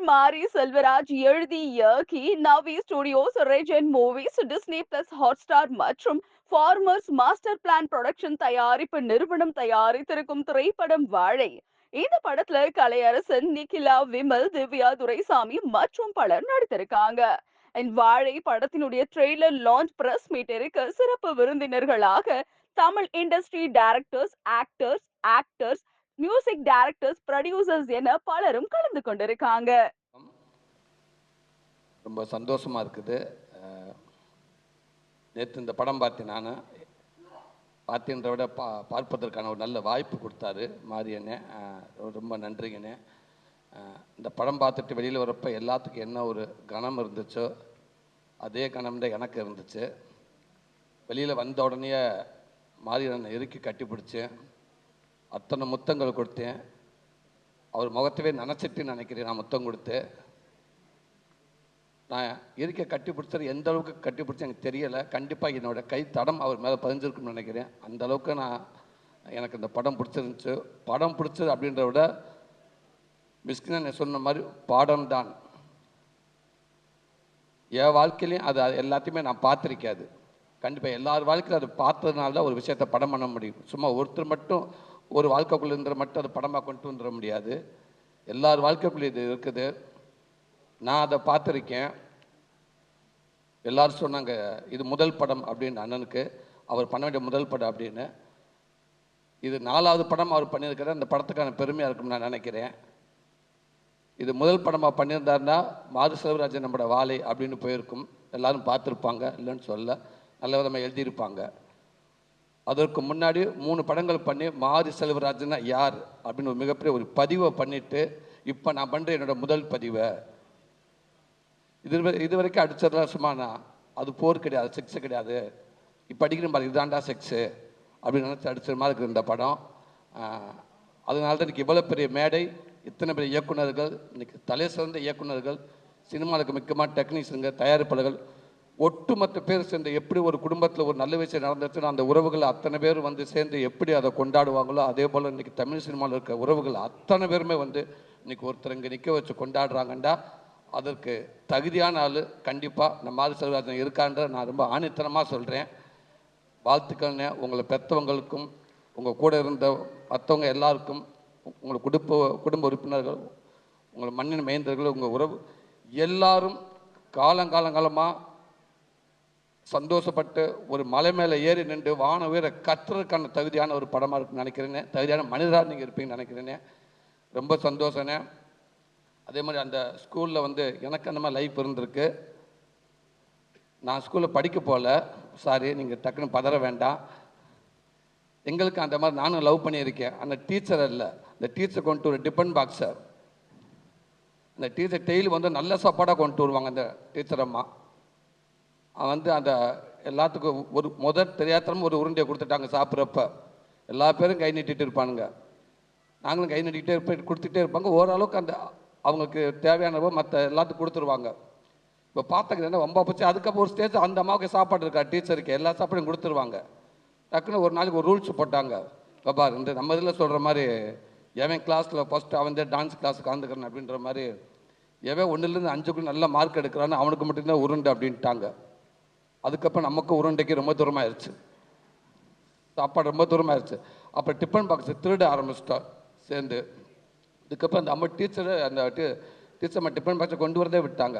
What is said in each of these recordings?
நடிகர் மாரி செல்வராஜ் எழுதி இயக்கி நவி ஸ்டுடியோஸ் ரெஜன் மூவிஸ் டிஸ்னி பிளஸ் ஹாட்ஸ்டார் மற்றும் ஃபார்மர்ஸ் மாஸ்டர் பிளான் ப்ரொடக்ஷன் தயாரிப்பு நிறுவனம் தயாரித்திருக்கும் திரைப்படம் வாழை. இந்த படத்துல கலையரசன் நிகிலா விமல் திவ்யா துரைசாமி மற்றும் பலர் நடித்திருக்காங்க. வாழை படத்தினுடைய ட்ரெய்லர் லான்ச் பிரஸ் மீட்டருக்கு சிறப்பு விருந்தினர்களாக Tamil industry directors actors actors music directors producers என பலரும் கலந்து கொண்டிருக்காங்க. ரொம்ப சந்தோஷமாக இருக்குது. நேற்று இந்த படம் பார்த்தேன் நான். பார்த்தேன்ற விட பா பார்ப்பதற்கான ஒரு நல்ல வாய்ப்பு கொடுத்தாரு மாரியண்ணே ரொம்ப நன்றிங்கண்ணே. இந்த படம் பார்த்துட்டு வெளியில் வரப்போ எல்லாத்துக்கும் என்ன ஒரு கணம் இருந்துச்சோ அதே கணம் தான் எனக்கு இருந்துச்சு. வெளியில் வந்த உடனே மாரியண்ணனை இறுக்கி கட்டி பிடிச்சேன் அத்தனை முத்தங்கள் கொடுத்தேன். அவர் முகத்தவே நினச்சிட்டு நினைக்கிறேன் நான் முத்தம் கொடுத்து. நான் இருக்க கட்டி பிடிச்சது எந்த அளவுக்கு கட்டி எனக்கு தெரியலை. கண்டிப்பாக என்னோட கை தடம் அவர் மேலே பதிஞ்சிருக்குன்னு நினைக்கிறேன். அந்த அளவுக்கு நான் எனக்கு இந்த படம் பிடிச்சிருந்துச்சு. படம் பிடிச்சது அப்படின்றத விட மிஸ்கின் சொன்ன மாதிரி பாடம் தான். என் வாழ்க்கையிலையும் அது அது எல்லாத்தையுமே நான் பார்த்துருக்காது. கண்டிப்பாக எல்லார் வாழ்க்கையிலும் அது பார்த்ததுனால தான் ஒரு விஷயத்தை படம் பண்ண முடியும். சும்மா ஒருத்தர் மட்டும் ஒரு வாழ்க்கைக்குள்ளே இருந்துற மட்டும் அது படமாக கொண்டு வந்துட முடியாது. எல்லார் வாழ்க்கைக்குள்ளே இது இருக்குது. நான் அதை பார்த்துருக்கேன். எல்லாரும் சொன்னாங்க இது முதல் படம் அப்படின்னு அண்ணனுக்கு. அவர் பண்ண வேண்டிய முதல் படம் அப்படின்னு. இது நாலாவது படம் அவர் பண்ணியிருக்கிறார். அந்த படத்துக்கான பெருமையாக இருக்கும்னு நான் நினைக்கிறேன். இது முதல் படமாக பண்ணியிருந்தாருன்னா மாது செல்வராஜன் நம்மளோட வாழை அப்படின்னு போயிருக்கும். எல்லாரும் பார்த்துருப்பாங்க. இல்லைன்னு சொல்ல நல்ல விதமாக எழுதியிருப்பாங்க. அதற்கு முன்னாடி மூணு படங்கள் பண்ணி மாரி செல்வராஜன்னா யார் அப்படின்னு ஒரு மிகப்பெரிய ஒரு பதிவை பண்ணிவிட்டு இப்போ நான் பண்ணுற என்னோட முதல் பதிவை. இது இது வரைக்கும் அடிச்சதெல்லாம் சும்மா அது போர் கிடையாது செக்ஸ் கிடையாது. இப்போ அடிக்கிற மாதிரி இதுதான்டா செக்ஸு அப்படின்னு நினச்சி அடிச்ச மாதிரி இருக்குது இந்த படம். அதனால தான் இன்றைக்கி இவ்வளோ பெரிய மேடை இத்தனை பெரிய இயக்குனர்கள் இன்றைக்கி தலை சிறந்த இயக்குனர்கள் சினிமாவுக்கு முக்கியமாக டெக்னீஷியனுங்க தயாரிப்பாளர்கள் ஒட்டுமொத்த பேர் சேர்ந்து எப்படி ஒரு குடும்பத்தில் ஒரு நல்ல விஷயம் நடந்துச்சுன்னா அந்த உறவுகள் அத்தனை பேர் வந்து சேர்ந்து எப்படி அதை கொண்டாடுவாங்களோ அதே போல் இன்றைக்கி தமிழ் சினிமாவில் இருக்க உறவுகள் அத்தனை பேருமே வந்து இன்னைக்கு ஒருத்தர் இங்கே நிற்க வச்சு கொண்டாடுறாங்கண்டா அதற்கு தகுதியான ஆள் கண்டிப்பாக நம்ம ஆதி செல்வராஜன் இருக்கான்ற நான் ரொம்ப ஆணித்தனமாக சொல்கிறேன் வாழ்த்துக்கள்னே உங்களை பெற்றவங்களுக்கும் உங்கள் கூட இருந்த மற்றவங்க எல்லாருக்கும் உங்கள் குடும்ப குடும்ப உறுப்பினர்கள் உங்கள் மண்ணின் மைந்தர்கள் உங்கள் உறவு எல்லாரும் காலங்காலங்காலமாக சந்தோஷப்பட்டு ஒரு மலை மேலே ஏறி நின்று வான உயர கத்துறதுக்கான தகுதியான ஒரு படமாக இருக்குன்னு நினைக்கிறேனே தகுதியான மனிதராக நீங்கள் இருப்பீங்கன்னு நினைக்கிறேனே ரொம்ப சந்தோஷனே அதே மாதிரி அந்த ஸ்கூலில் வந்து எனக்கு அந்த மாதிரி லைஃப் இருந்திருக்கு. நான் ஸ்கூலில் படிக்க போகல சாரி நீங்கள் டக்குன்னு பதற வேண்டாம். எங்களுக்கு அந்த மாதிரி நானும் லவ் பண்ணியிருக்கேன். அந்த டீச்சர் இல்லை. அந்த டீச்சர் கொண்டு ஒரு டிபன் பாக்ஸர் அந்த டீச்சர் டெய்லி வந்து நல்ல சாப்பாடாக கொண்டு வருவாங்க அந்த டீச்சர் அம்மா. அவன் வந்து அந்த எல்லாத்துக்கும் ஒரு முதல் தெரியாதனமா ஒரு உருண்டையை கொடுத்துட்டாங்க சாப்பிட்றப்ப. எல்லா பேரும் கை நீட்டிகிட்டு இருப்பானுங்க. நாங்களும் கை நீட்டிக்கிட்டே இருப்ப கொடுத்துட்டே இருப்பாங்க. ஓரளவுக்கு அந்த அவங்களுக்கு தேவையானவோ மற்ற எல்லாத்துக்கும் கொடுத்துருவாங்க. இப்போ பார்த்தாங்க என்ன ரொம்ப போச்சு. அதுக்கப்புறம் ஒரு ஸ்டேஜ் அந்த அம்மாவுக்கு சாப்பாடு இருக்கா? டீச்சருக்கு எல்லா சாப்பாடும் கொடுத்துருவாங்க. டக்குன்னு ஒரு நாளைக்கு ஒரு ரூல்ஸ் போட்டாங்க. பாபா இந்த நம்ம இதில் சொல்கிற மாதிரி எவன் கிளாஸில் ஃபஸ்ட்டு அவன் தான் டான்ஸ் கிளாஸ் கலந்துக்கிறேன் அப்படின்ற மாதிரி எவன் ஒன்றுலேருந்து அஞ்சுக்குள்ள நல்ல மார்க் எடுக்கிறான்னு அவனுக்கு மட்டும்தான் உருண்டை அப்படின்ட்டாங்க. அதுக்கப்புறம் நமக்கு உருண்டைக்கு ரொம்ப தூரமாயிருச்சு. சாப்பாடு ரொம்ப தூரமாயிருச்சு. அப்புறம் டிஃபன் பாக்ஸை திருட ஆரம்பிச்சிட்டோம் சேர்ந்து. இதுக்கப்புறம் அந்த அம்மா டீச்சரை அந்த டீச்சர் அம்மா டிஃபன் பாக்ஸை கொண்டு வரதே விட்டாங்க.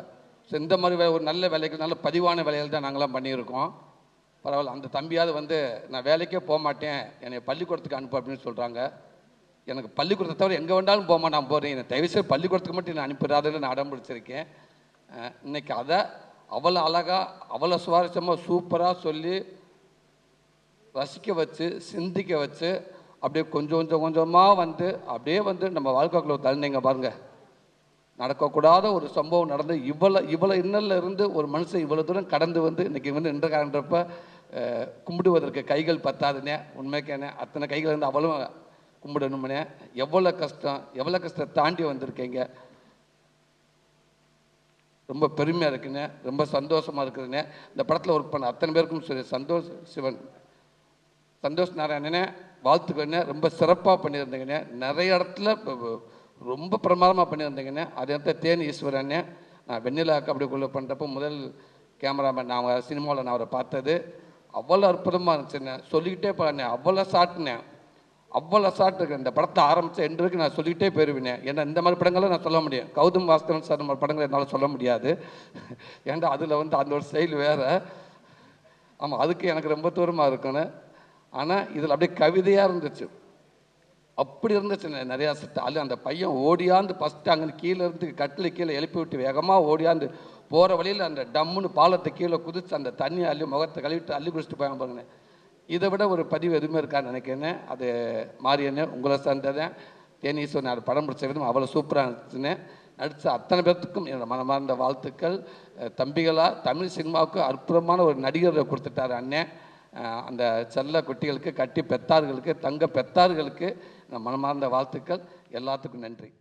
ஸோ இந்த மாதிரி ஒரு நல்ல வேலைக்கு நல்ல பதிவான வேலைகள் தான் நாங்களாம் பண்ணியிருக்கோம். பரவாயில்ல அந்த தம்பியாவது வந்து நான் வேலைக்கே போக மாட்டேன் என்னை பள்ளிக்கூடத்துக்கு அனுப்பு அப்படின்னு சொல்கிறாங்க எனக்கு பள்ளிக்கூடத்தை தவிர எங்கே வேண்டாலும் போமா நான் போகிறேன் என்னை தயவுசெய்து பள்ளிக்கூடத்துக்கு மட்டும் நான் அனுப்பிடாதுன்னு நான் அடம் பிடிச்சிருக்கேன். இன்றைக்கி இன்னைக்கு அதை அவ்வளோ அழகாக அவ்வளோ சுவாரஸ்யமாக சூப்பராக சொல்லி ரசிக்க வச்சு சிந்திக்க வச்சு அப்படியே கொஞ்சம் கொஞ்சம் கொஞ்சமாக வந்து அப்படியே வந்து நம்ம வாழ்க்கைக்குள்ள தள்ளினீங்க பாருங்கள் நடக்கக்கூடாத ஒரு சம்பவம் நடந்து இவ்வளோ இவ்வளோ இன்னலில் இருந்து ஒரு மனுஷன் இவ்வளோ தூரம் கடந்து வந்து இன்னைக்கு வந்து நின்ற காண்றப்ப கும்பிடுவதற்கு கைகள் பத்தாதுனே உண்மைக்கேண்ணே அத்தனை கைகள் இருந்து அவ்வளோ கும்பிடணும்னே. எவ்வளோ கஷ்டம் எவ்வளோ கஷ்டத்தை தாண்டி வந்திருக்கீங்க? ரொம்ப பெருமையாக இருக்குண்ணே ரொம்ப சந்தோஷமாக இருக்குதுண்ணே இந்த படத்தில் ஒர்க் பண்ண அத்தனை பேருக்கும் சரி சந்தோஷ் சிவன் சந்தோஷ் நாராயணனே வாழ்த்துக்கண்ணே ரொம்ப சிறப்பாக பண்ணியிருந்தீங்கண்ணே. நிறைய இடத்துல ரொம்ப பிரமாதமாக பண்ணியிருந்தீங்கண்ணே. அதே நேரத்தில் தேன் ஈஸ்வரண்ணே நான் கபடி அப்படிக்குள்ளே பண்ணுறப்போ முதல் கேமராமேன் நான் அவங்க சினிமாவில் நான் அவரை பார்த்தது. அவ்வளோ அற்புதமாக இருந்துச்சுண்ணே. சொல்லிக்கிட்டே போனேன் அவ்வளோ ஷாட்டுனேன் அவ்வளோ சாட்டு இருக்கு. இந்த படத்தை ஆரம்பித்த எண்டு வரைக்கும் நான் சொல்லிக்கிட்டே போயிருவேன். ஏன்னா இந்த மாதிரி படங்களை நான் சொல்ல முடியும். கௌதம் வாஸ்தவன் சார் மாதிரி படங்களை என்னால் சொல்ல முடியாது. ஏன்னா அதில் வந்து அந்த ஒரு ஸ்டைல் வேறு. ஆமாம் அதுக்கு எனக்கு ரொம்ப தூரமாக இருக்கணும் ஆனால் இதில் அப்படியே கவிதையாக இருந்துச்சு. அப்படி இருந்துச்சு. நிறையா ஸ்டாலு அந்த பையன் ஓடியாந்து ஃபஸ்ட்டு அங்கே கீழே இருந்து கட்டில் கீழே எழுப்பி விட்டு வேகமாக ஓடியாந்து போகிற வழியில் அந்த டம்முன்னு பாலத்தை கீழே குதித்து அந்த தண்ணி அள்ளி முகத்தை கழுவிட்டு அள்ளி குடிச்சிட்டு போய் பாருங்க. இதை விட ஒரு பதிவு எதுவுமே இருக்கான்னு நினைக்கிறேன். அது மாரியண்ணே உங்களை சேர்ந்ததேன் தேனீஸ்வரன் அது படம் பிடிச்ச விதம் அவ்வளோ சூப்பராக இருந்துச்சுன்னு நடித்த அத்தனை பேர்த்துக்கும் என்னோட மனமார்ந்த வாழ்த்துக்கள். தம்பிகளாக தமிழ் சினிமாவுக்கு அற்புதமான ஒரு நடிகரை கொடுத்துட்டாரு அண்ணன் அந்த செல்ல குட்டிகளுக்கு கட்டி பெத்தார்களுக்கு தங்க பெத்தார்களுக்கு மனமார்ந்த வாழ்த்துக்கள். எல்லாத்துக்கும் நன்றி.